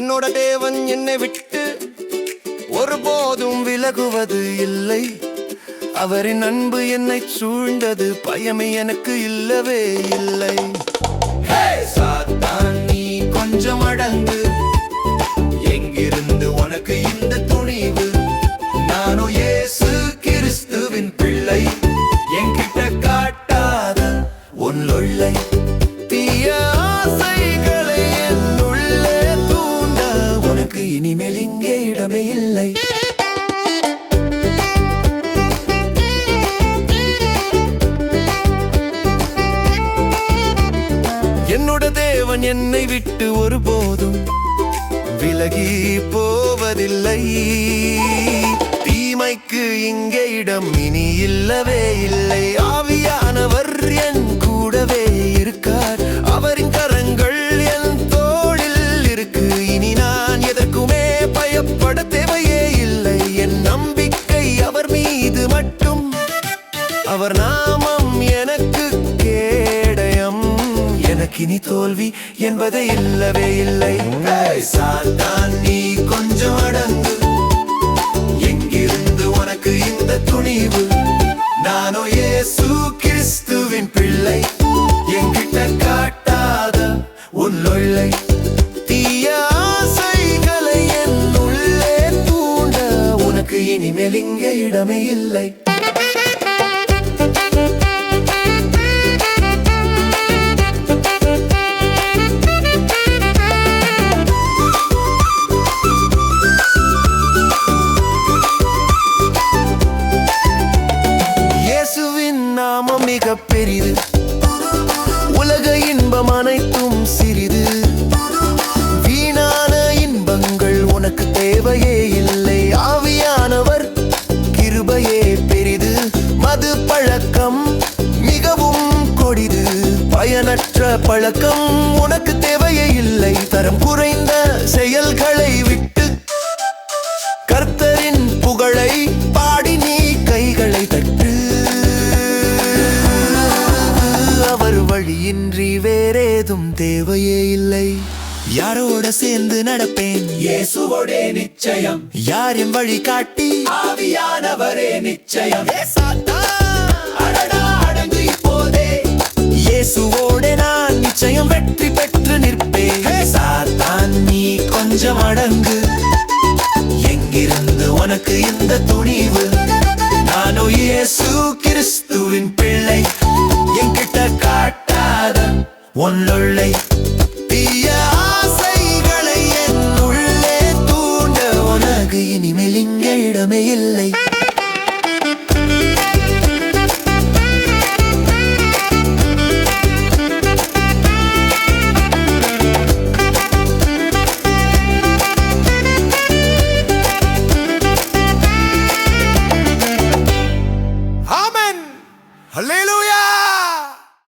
என்னோட தேவன் என்னை விட்டு ஒருபோதும் விலகுவது இல்லை. அவரின் அன்பு என்னை சூழ்ந்தது பயமே எனக்கு இல்லவே இல்லை. சாத்தான் நீ கொஞ்சம் அடங்கு. எங்கிருந்து உனக்கு நான் என்னை விட்டு ஒருபோதும் விலகி போவதில்லை. தீமைக்கு இங்கே இடம் இனி இல்லவே இல்லை. ஆவியானவர் என் கூடவே இருக்கார். அவரின் கரங்கள் என் தோளில் இருக்கு. இனி நான் எதற்குமே பயப்பட தேவையே இல்லை. என் நம்பிக்கை அவர் மீது மட்டும். அவர் நான் எனக்கு தோல்வி என்பதே இல்லவே இல்லை. சாத்தான் நீ கொஞ்சம் அடங்கு. எங்கிருந்து உனக்கு இந்த துணிவு? நானோ ஏசு கிறிஸ்துவின் பிள்ளை. என்கிட்ட காட்டாத உன் லொள்ளை தீய ஆசைகளை என் உள்ளே தூண்ட உனக்கு இனிமேல் இங்கே இடமே இல்லை. இயேசுவின் நாமம் மிக பெரிது. உலக இன்பம் அனைத்தும் சிறிது. வீணான இன்பங்கள் உனக்கு தேவையே இல்லை. ஆவியானவர் கிருபையே பெரிது. மது பழக்கம் மிகவும் கொடிது. பயனற்ற பழக்கம் உனக்கு தேவையே இல்லை. தரம் குறைந்த செயல்களை வழியின்றி வேறேதும் தேவையே இல்லை. யாரோட சேர்ந்து நடப்பேன்? இயேசுவோடே நிச்சயம். யாரின் வழி காட்டி? ஆவியானவரே நிச்சயம். அடங்கு இப்போதே. இயேசுவோட நான் நிச்சயம் வெற்றி பெற்று நிற்பேன். சாத்தான் நீ கொஞ்சம் அடங்கு. எங்கிருந்து உனக்கு இந்த துணிவு? நானோ இயேசு ஒன்னொள்ளை